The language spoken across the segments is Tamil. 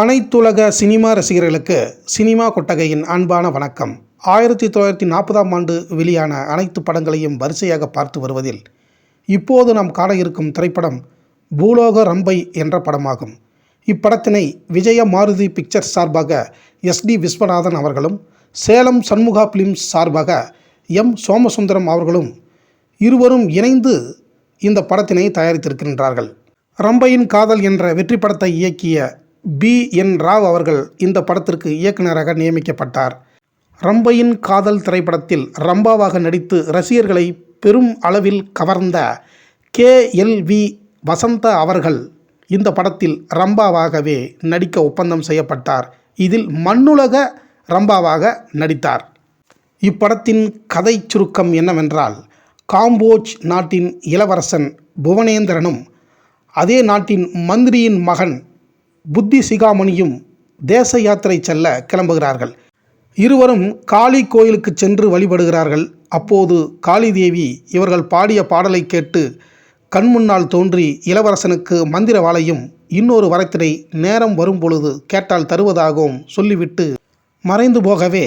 அனைத்துலக சினிமா ரசிகர்களுக்கு சினிமா கொட்டகையின் அன்பான வணக்கம். ஆயிரத்தி தொள்ளாயிரத்தி நாற்பதாம் ஆண்டு வெளியான அனைத்து படங்களையும் வரிசையாக பார்த்து வருவதில் இப்போது நாம் காண இருக்கும் திரைப்படம் பூலோக ரம்பை என்ற படமாகும். இப்படத்தினை விஜய மாருதி பிக்சர்ஸ் சார்பாக எஸ் டி விஸ்வநாதன் அவர்களும் சேலம் சண்முகா பிலிம்ஸ் சார்பாக எம் சோமசுந்தரம் அவர்களும் இருவரும் இணைந்து இந்த படத்தினை தயாரித்திருக்கின்றார்கள். ரம்பையின் காதல் என்ற வெற்றி படத்தை இயக்கிய பி. என். ராவ் அவர்கள் இந்த படத்திற்கு இயக்குனராக நியமிக்கப்பட்டார். ரம்பையின் காதல் திரைப்படத்தில் ரம்பாவாக நடித்து ரசிகர்களை பெரும் அளவில் கவர்ந்த கே. எல். வி. வசந்தா அவர்கள் இந்த படத்தில் ரம்பாவாகவே நடிக்க ஒப்பந்தம் செய்யப்பட்டார். இதில் மண்ணுலக ரம்பாவாக நடித்தார். இப்படத்தின் கதை சுருக்கம் என்னவென்றால் காம்போஜ் நாட்டின் இளவரசன் புவனேந்திரனும் அதே நாட்டின் மந்திரியின் மகன் புத்தி சிகாமணியும் தேச யாத்திரை செல்ல கிளம்புகிறார்கள். இருவரும் காளி கோயிலுக்கு சென்று வழிபடுகிறார்கள். அப்போது காளி தேவி இவர்கள் பாடிய பாடலை கேட்டு கண்முன்னால் தோன்றி இளவரசனுக்கு மந்திர வாளையும் இன்னொரு வரத்தினை நேரம் வரும்பொழுது கேட்டால் தருவதாகவும் சொல்லிவிட்டு மறைந்து போகவே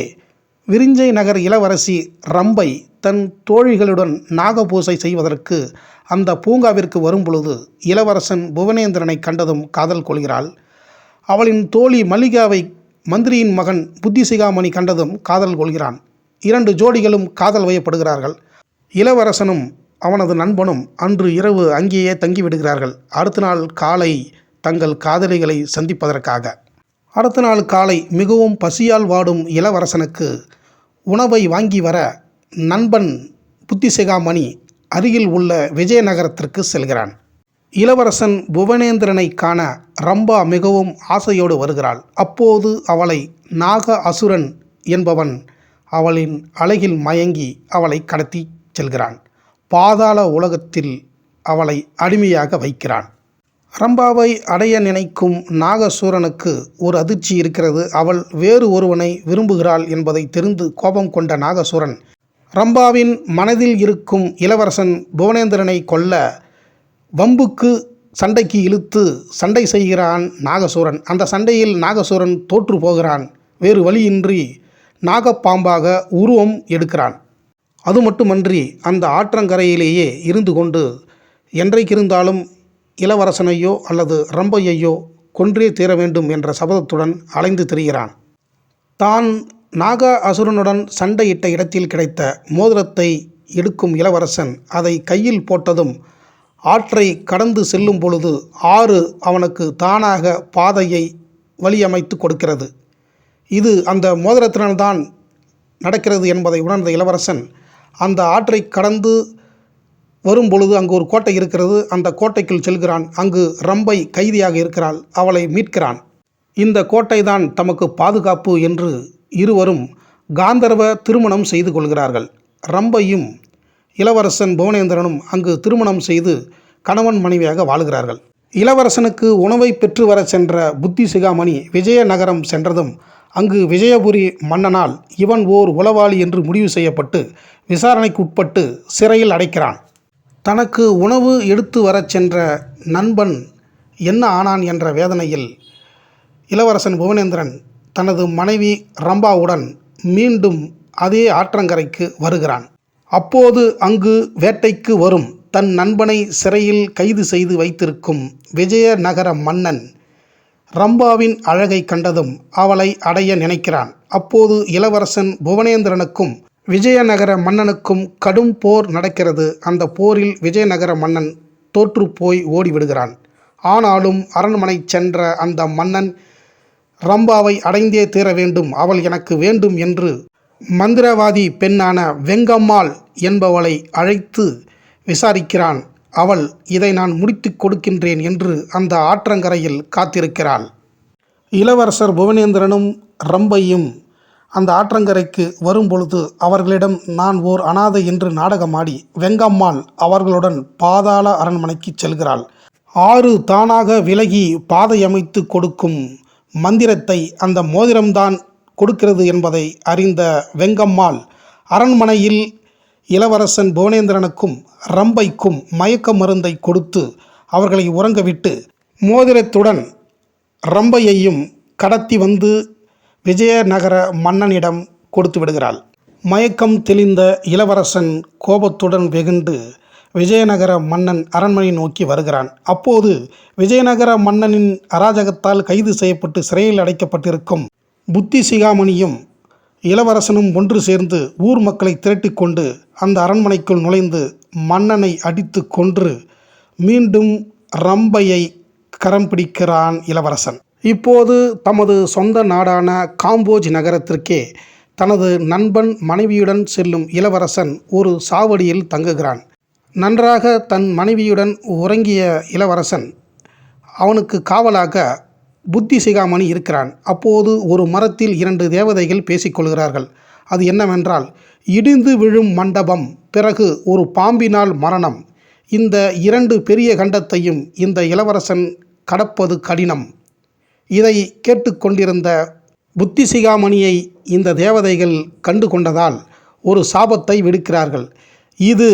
விரிஞ்சை நகர் இளவரசி ரம்பை தன் தோழிகளுடன் நாகபூசை செய்வதற்கு அந்த பூங்காவிற்கு வரும்பொழுது இளவரசன் புவனேந்திரனை கண்டதும் காதல் கொள்கிறாள். அவளின் தோழி மல்லிகாவை மந்திரியின் மகன் புத்திசிகாமணி கண்டதும் காதல் கொள்கிறான். இரண்டு ஜோடிகளும் காதல் வயப்படுகிறார்கள். இளவரசனும் அவனது நண்பனும் அன்று இரவு அங்கேயே தங்கிவிடுகிறார்கள். அடுத்த நாள் காலை தங்கள் காதலிகளை சந்திப்பதற்காக. அடுத்த நாள் காலை மிகவும் பசியால் வாடும் இளவரசனுக்கு உணவை வாங்கி வர நண்பன் புத்திசிகாமணி அருகில் உள்ள விஜயநகரத்திற்கு செல்கிறான். இளவரசன் புவனேந்திரனை காண ரம்பா மிகவும் ஆசையோடு வருகிறாள். அப்போது அவளை நாக அசுரன் என்பவன் அவளின் அழகில் மயங்கி அவளை கடத்தி செல்கிறான். பாதாள உலகத்தில் அவளை அடிமையாக வைக்கிறான். ரம்பாவை அடைய நினைக்கும் நாகசூரனுக்கு ஒரு அதிர்ச்சி இருக்கிறது. அவள் வேறு ஒருவனை விரும்புகிறாள் என்பதை தெரிந்து கோபம் கொண்ட நாகசூரன் ரம்பாவின் மனதில் இருக்கும் இளவரசன் புவனேந்திரனை கொல்ல வம்புக்கு சண்டைக்கு இழுத்து சண்டை செய்கிறான் நாகசூரன். அந்த சண்டையில் நாகசூரன் தோற்று போகிறான். வேறு வழியின்றி நாகப்பாம்பாக உருவம் எடுக்கிறான். அது மட்டுமன்றி அந்த ஆற்றங்கரையிலேயே இருந்து கொண்டு என்றைக்கிருந்தாலும் இளவரசனையோ அல்லது ரம்பையையோ கொன்றே தீர வேண்டும் என்ற சபதத்துடன் அலைந்து திரிகிறான். தான் நாக அசுரனுடன் சண்டையிட்ட இடத்தில் கிடைத்த மோதிரத்தை எடுக்கும் இளவரசன் அதை கையில் போட்டதும் ஆற்றை கடந்து செல்லும் பொழுது ஆறு அவனுக்கு தானாக பாதையை வழியமைத்து கொடுக்கிறது. இது அந்த மோதிரத்தினால்தான் நடக்கிறது என்பதை உணர்ந்த இளவரசன் அந்த ஆற்றை கடந்து வரும் பொழுது அங்கு ஒரு கோட்டை இருக்கிறது. அந்த கோட்டைக்குள் செல்கிறான். அங்கு ரம்பை கைதியாக இருக்கிறாள். அவளை மீட்கிறான். இந்த கோட்டை தான் தமக்கு பாதுகாப்பு என்று இருவரும் காந்தர்வ திருமணம் செய்து கொள்கிறார்கள். ரம்பையும் இளவரசன் புவனேந்திரனும் அங்கு திருமணம் செய்து கணவன் மனைவியாக வாழுகிறார்கள். இளவரசனுக்கு உணவை பெற்று வர சென்ற புத்தி சிகாமணி விஜயநகரம் சென்றதும் அங்கு விஜயபுரி மன்னனால் இவன் ஓர் உளவாளி என்று முடிவு செய்யப்பட்டு விசாரணைக்கு உட்பட்டு சிறையில் அடைக்கிறான். தனக்கு உணவு எடுத்து வரச் சென்ற நண்பன் என்ன ஆனான் என்ற வேதனையில் இளவரசன் புவனேந்திரன் தனது மனைவி ரம்பாவுடன் மீண்டும் அதே ஆற்றங்கரைக்கு வருகிறான். அப்போது அங்கு வேட்டைக்கு வரும் தன் நண்பனை சிறையில் கைது செய்து வைத்திருக்கும் விஜயநகர மன்னன் ரம்பாவின் அழகை கண்டதும் அவளை அடைய நினைக்கிறான். அப்போது இளவரசன் புவனேந்திரனுக்கும் விஜயநகர மன்னனுக்கும் கடும் போர் நடக்கிறது. அந்த போரில் விஜயநகர மன்னன் தோற்று போய் ஓடிவிடுகிறான். ஆனாலும் அரண்மனை சென்ற அந்த மன்னன் ரம்பாவை அடைந்தே தீர வேண்டும் அவள் எனக்கு வேண்டும் என்று மந்திரவாதி பெண்ணான வெங்கம்மாள் என்பவளை அழைத்து விசாரிக்கிறான். அவள் இதை நான் முடித்து கொடுக்கின்றேன் என்று அந்த ஆற்றங்கரையில் காத்திருக்கிறாள். இளவரசர் புவனேந்திரனும் ரம்பையும் அந்த ஆற்றங்கரைக்கு வரும்பொழுது அவர்களிடம் நான் ஓர் அனாதை என்று நாடகமாடி வெங்கம்மாள் அவர்களுடன் பாதாள அரண்மனைக்கு செல்கிறாள். ஆறு தானாக விலகி பாதை அமைத்து கொடுக்கும் மந்திரத்தை அந்த மோதிரம்தான் கொடுக்கிறது என்பதை அறிந்த வெங்கம்மாள் அரண்மனையில் இளவரசன் புவனேந்திரனுக்கும் ரம்பைக்கும் மயக்க மருந்தை கொடுத்து அவர்களை உறங்கவிட்டு மோதிரத்துடன் ரம்பையையும் கடத்தி வந்து விஜயநகர மன்னனிடம் கொடுத்து விடுகிறாள். மயக்கம் தெளிந்த இளவரசன் கோபத்துடன் வெகுண்டு விஜயநகர மன்னன் அரண்மனை நோக்கி வருகிறான். அப்போது விஜயநகர மன்னனின் அராஜகத்தால் கைது செய்யப்பட்டு சிறையில் அடைக்கப்பட்டிருக்கும் புத்தி சிகாமணியும் இளவரசனும் ஒன்று சேர்ந்து ஊர் மக்களை திரட்டிக்கொண்டு அந்த அரண்மனைக்குள் நுழைந்து மன்னனை அடித்து கொன்று மீண்டும் ரம்பையை கரம் பிடிக்கிறான் இளவரசன். இப்போது தமது சொந்த நாடான காம்போஜ் நகரத்திற்கே தனது நண்பன் மனைவியுடன் செல்லும் இளவரசன் ஒரு சாவடியில் தங்குகிறான். நன்றாக தன் மனைவியுடன் உறங்கிய இளவரசன் அவனுக்கு காவலாக புத்தி சிகாமணி இருக்கிறான். அப்போது ஒரு மரத்தில் இரண்டு தேவதைகள் பேசிக்கொள்கிறார்கள். அது என்னவென்றால் இடிந்து விழும் மண்டபம் பிறகு ஒரு பாம்பினால் மரணம். இந்த இரண்டு பெரிய கண்டத்தையும் இந்த இளவரசன் கடப்பது கடினம். இதை கேட்டுக்கொண்டிருந்த புத்தி சிகாமணியை இந்த தேவதைகள் கண்டு கொண்டதால் ஒரு சாபத்தை விடுக்கிறார்கள். இது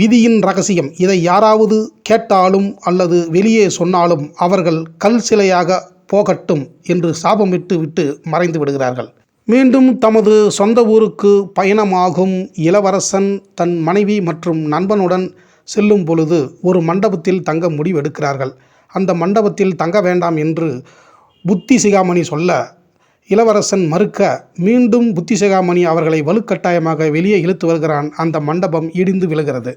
விதியின் ரகசியம். இதை யாராவது கேட்டாலும் அல்லது வெளியே சொன்னாலும் அவர்கள் கல் சிலையாக போகட்டும் என்று சாபமிட்டு விட்டு மறைந்து விடுகிறார்கள். மீண்டும் தமது சொந்த ஊருக்கு பயணமாகும் இளவரசன் தன் மனைவி மற்றும் நண்பனுடன் செல்லும் பொழுது ஒரு மண்டபத்தில் தங்க முடிவெடுக்கிறார்கள். அந்த மண்டபத்தில் தங்க வேண்டாம் என்று புத்தி சிகாமணி சொல்ல இளவரசன் மறுக்க மீண்டும் புத்தி சிகாமணி அவர்களை வலுக்கட்டாயமாக வெளியே இழுத்து வருகிறான். அந்த மண்டபம் இடிந்து விழுகிறது.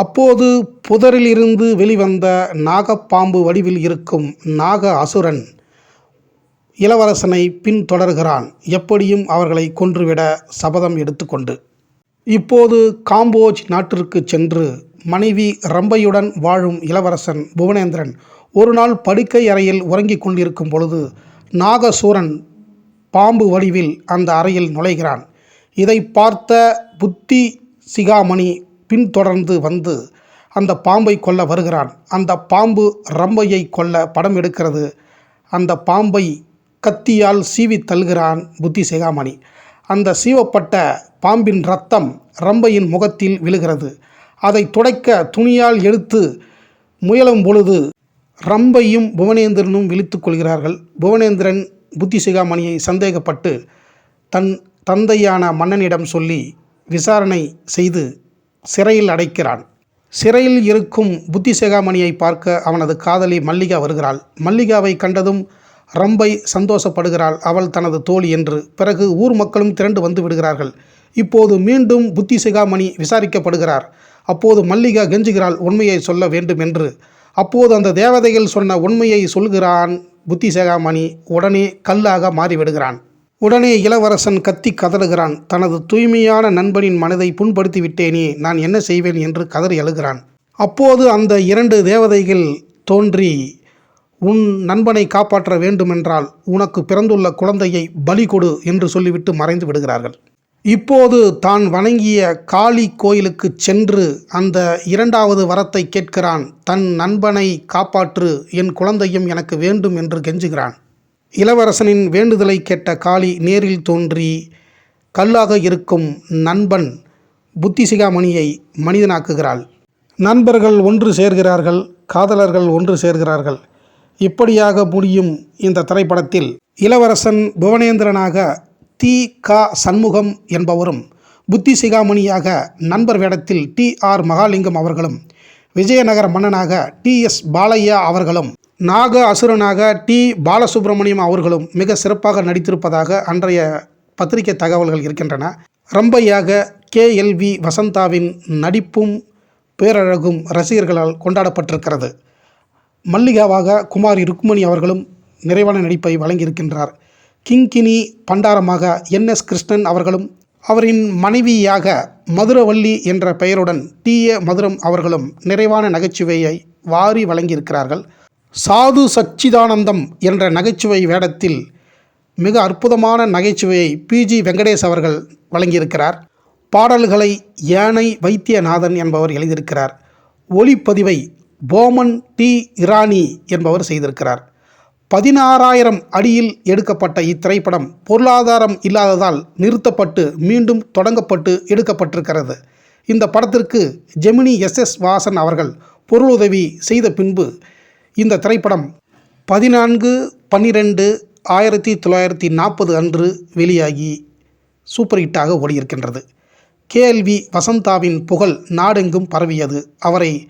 அப்போது புதரிலிருந்து வெளிவந்த நாகப்பாம்பு வடிவில் இருக்கும் நாக அசுரன் இளவரசனை பின்தொடர்கிறான். எப்படியும் அவர்களை கொன்றுவிட சபதம் எடுத்துக்கொண்டு. இப்போது காம்போஜ் நாட்டிற்கு சென்று மனைவி ரம்பையுடன் வாழும் இளவரசன் புவனேந்திரன் ஒரு நாள் படுக்கை அறையில் உறங்கிக் கொண்டிருக்கும் பொழுது நாகசூரன் பாம்பு வடிவில் அந்த அறையில் நுழைகிறான். இதை பார்த்த புத்தி சிகாமணி பின்தொடர்ந்து வந்து அந்த பாம்பை கொல்ல வருகிறான். அந்த பாம்பு ரம்பையை கொல்ல படம் எடுக்கிறது. அந்த பாம்பை கத்தியால் சீவி தள்ளுகிறான் புத்தி சிகாமணி. அந்த சீவப்பட்ட பாம்பின் ரத்தம் ரம்பையின் முகத்தில் விழுகிறது. அதை துடைக்க துணியால் எடுத்து முயலும் பொழுது ரம்பையும் புவனேந்திரனும் விழித்து கொள்கிறார்கள். புவனேந்திரன் புத்தி சிகாமணியை சந்தேகப்பட்டு தன் தந்தையான மன்னனிடம் சொல்லி விசாரணை செய்து சிறையில் அடைக்கிறான். சிறையில் இருக்கும் புத்திசேகாமணியை பார்க்க அவனது காதலி மல்லிகா வருகிறாள். மல்லிகாவை கண்டதும் ரம்பை சந்தோஷப்படுகிறாள் அவள் தனது தோழி என்று. பிறகு ஊர் மக்களும் திரண்டு வந்து விடுகிறார்கள். இப்போது மீண்டும் புத்திசேகாமணி விசாரிக்கப்படுகிறார். அப்போது மல்லிகா கெஞ்சுகிறாள் உண்மையை சொல்ல வேண்டும் என்று. அப்போது அந்த தேவதைகள் சொன்ன உண்மையை சொல்கிறான் புத்திசேகாமணி. உடனே கல்லாக மாறிவிடுகிறான். உடனே இளவரசன் கத்தி கதறுகிறான். தனது தூய்மையான நண்பனின் மனதை புண்படுத்தி விட்டேனே நான் என்ன செய்வேன் என்று கதறி அழுகிறான். அப்போது அந்த இரண்டு தேவதைகள் தோன்றி உன் நண்பனை காப்பாற்ற வேண்டுமென்றால் உனக்கு பிறந்துள்ள குழந்தையை பலி கொடு என்று சொல்லிவிட்டு மறைந்து விடுகிறார்கள். இப்போது தான் வணங்கிய காளி கோயிலுக்கு சென்று அந்த இரண்டாவது வரத்தை கேட்கிறான். தன் நண்பனை காப்பாற்று என் குழந்தையும் எனக்கு வேண்டும் என்று கெஞ்சுகிறான். இளவரசனின் வேண்டுதலை கேட்ட காளி நேரில் தோன்றி கல்லாக இருக்கும் நண்பன் புத்திசிகாமணியை மனிதனாக்குகிறாள். நண்பர்கள் ஒன்று சேர்கிறார்கள் காதலர்கள் ஒன்று சேர்கிறார்கள். இப்படியாக முடியும் இந்த திரைப்படத்தில் இளவரசன் புவனேந்திரனாக தி க. சண்முகம் என்பவரும் புத்தி சிகாமணியாக நண்பர் வேடத்தில் டி. ஆர். மகாலிங்கம் அவர்களும் விஜயநகர மன்னனாக டி. எஸ். பாலையா அவர்களும் நாக அசுரனாக டி. பாலசுப்ரமணியம் அவர்களும் மிக சிறப்பாக நடித்திருப்பதாக அன்றைய பத்திரிகை தகவல்கள் இருக்கின்றன. ரம்பையாக கே. எல். வி. வசந்தாவின் நடிப்பும் பேரழகும் ரசிகர்களால் கொண்டாடப்பட்டிருக்கிறது. மல்லிகாவாக குமாரி ருக்மணி அவர்களும் நிறைவான நடிப்பை வழங்கியிருக்கின்றார். கிங்கினி பண்டாரமாக என். எஸ். கிருஷ்ணன் அவர்களும் அவரின் மனைவியாக மதுரவல்லி என்ற பெயருடன் டி. ஏ. மதுரம் அவர்களும் நிறைவான நகைச்சுவையை வாரி வழங்கியிருக்கிறார்கள். சாது சச்சிதானந்தம் என்ற நகைச்சுவை வேடத்தில் மிக அற்புதமான நகைச்சுவையை பிஜி வெங்கடேஷ் அவர்கள் வழங்கியிருக்கிறார். பாடல்களை யானை வைத்தியநாதன் என்பவர் எழுதியிருக்கிறார். ஒளிப்பதிவை போமன் டி. இரானி என்பவர் செய்திருக்கிறார். பதினாறாயிரம் அடியில் எடுக்கப்பட்ட இத்திரைப்படம் பொருளாதாரம் இல்லாததால் நிறுத்தப்பட்டு மீண்டும் தொடங்கப்பட்டு எடுக்கப்பட்டிருக்கிறது. இந்த படத்திற்கு ஜெமினி எஸ். எஸ். வாசன் அவர்கள் பொருளுதவி செய்த பின்பு இந்த திரைப்படம் பதினான்கு பன்னிரெண்டு ஆயிரத்தி தொள்ளாயிரத்தி நாற்பது அன்று வெளியாகி சூப்பர் ஹிட்டாக ஓடியிருக்கின்றது. கேஎல்வி வசந்தாவின் புகழ் நாடெங்கும் பரவியது. அவரை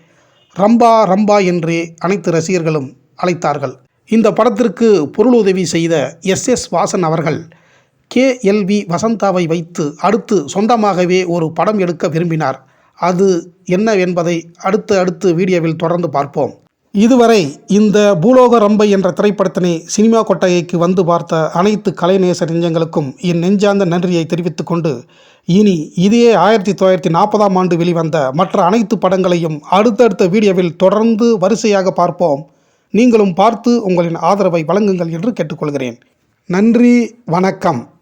ரம்பா ரம்பா என்றே அனைத்து ரசிகர்களும் அழைத்தார்கள். இந்த படத்திற்கு பொருளுதவி செய்த எஸ். எஸ். வாசன் அவர்கள் கேஎல்வி வசந்தாவை வைத்து அடுத்து சொந்தமாகவே ஒரு படம் எடுக்க விரும்பினார். அது என்ன என்பதை அடுத்து அடுத்து வீடியோவில் தொடர்ந்து பார்ப்போம். இதுவரை இந்த பூலோக ரம்பை என்ற திரைப்படத்தினை சினிமா கொட்டகைக்கு வந்து பார்த்த அனைத்து கலைநேச நெஞ்சங்களுக்கும் என் நெஞ்சார்ந்த நன்றியை தெரிவித்துக் கொண்டு இனி இதே ஆயிரத்தி தொள்ளாயிரத்தி நாற்பதாம் ஆண்டு வெளிவந்த மற்ற அனைத்து படங்களையும் அடுத்தடுத்த வீடியோவில் தொடர்ந்து வரிசையாக பார்ப்போம். நீங்களும் பார்த்து உங்களின் ஆதரவை வழங்குங்கள் என்று கேட்டுக்கொள்கிறேன். நன்றி வணக்கம்.